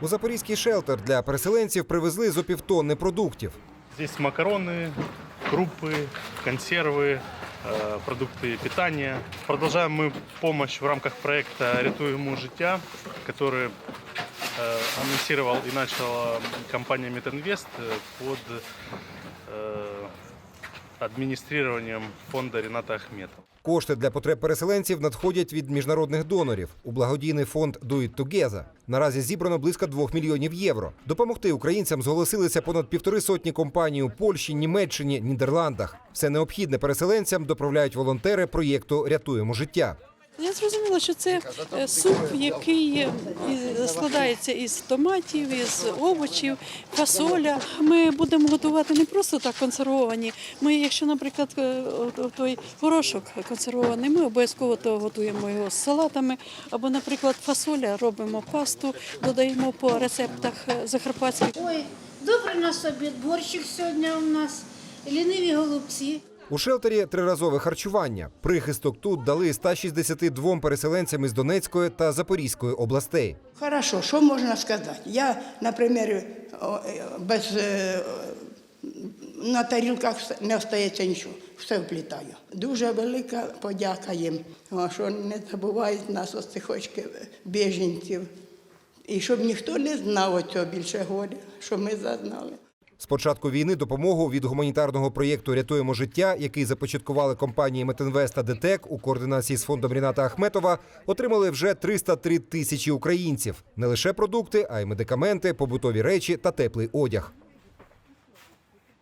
У запорізький шелтер для переселенців привезли зо півтонни продуктів. Здесь макароны, крупы, консервы, э, продукты питания. Продолжаем мы помощь в рамках проекта «Рятуємо життя», который э, анонсировал и начала компания «Метинвест» э, под э, администрированием фонду Ріната Ахметова. Кошти для потреб переселенців надходять від міжнародних донорів у благодійний фонд Do It Together. Наразі зібрано близько 2 мільйонів євро. Допомогти українцям зголосилися понад півтори сотні компаній у Польщі, Німеччині, Нідерландах. Все необхідне переселенцям доправляють волонтери проєкту Рятуємо життя. Я зрозуміла, що це е, суп, який складається із томатів, із овочів, фасоля. Ми будемо готувати не просто так консервовані. Ми, якщо, наприклад, е, той горошок консервований, ми обов'язково то готуємо його з салатами. Або, наприклад, фасоля робимо пасту, додаємо по рецептах е, закарпатських. Ой, добрий нас обід, борщик сьогодні у нас, ліниві голубці. У шелтері триразове харчування. Прихисток тут дали 162 переселенцям із Донецької та Запорізької областей. Хорошо, що можна сказати? Я, наприклад, е, без, е, на тарілках не остається нічого, все вплітаю. Дуже велика подяка їм, що не забувають нас ось цих біженців. І щоб ніхто не знав оцього більше горя, що ми зазнали. З початку війни допомогу від гуманітарного проєкту Рятуємо життя, який започаткували компанії Метинвест та ДТЕК у координації з фондом Ріната Ахметова, отримали вже 303 тисячі українців. Не лише продукти, а й медикаменти, побутові речі та теплий одяг.